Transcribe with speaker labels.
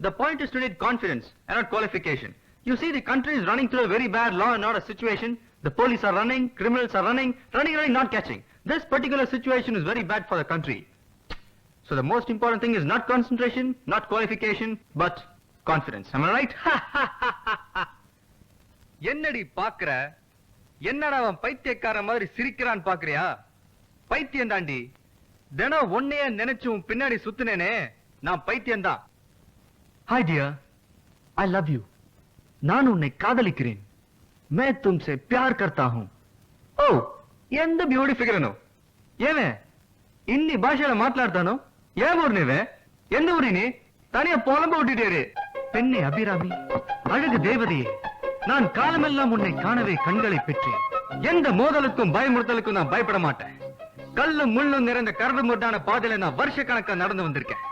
Speaker 1: The point is to need confidence and not qualification. You see, the country is running through a very bad law and order situation. The police are running, criminals are running, running, running, not catching. This particular situation is very bad for the country. So the most important thing is not concentration, not qualification, but confidence. Am I right? என்னடி பாக்குற என்னடா அவன் பைத்தியக்கார மாதிரி சிரிக்கிறான் பாக்குறியா பைத்தியம் தாண்டி தினம் ஒன்னைய நினைச்சும் பின்னாடி சுத்துனேனே நான் பைத்தியம் தான் hi dear I love you நான் உன்னை காதலிக்கிறேன் मैं तुमसे प्यार करता हूं ఓ ఎంత బ్యూటీ ఫిగర్ నువ్వు ఏమే ఇన్ని భాషలు మాట్లాడతాను ఏ ఊరు నీవే எந்த ஊரினி தனியா புலம்ப விட்டுட்டேரு பெண்ணே அபிராமி அழகு தேவதையே நான் காலமெல்லாம் உன்னை காணவே கண்களை பெற்றேன் எந்த மோதலுக்கும் பயமுறுத்தலுக்கும் நான் பயப்பட மாட்டேன் கல்லும் முள்ளும் நிறைந்த கரடு முட்டான பாதையில நான் வருஷ நடந்து வந்திருக்கேன்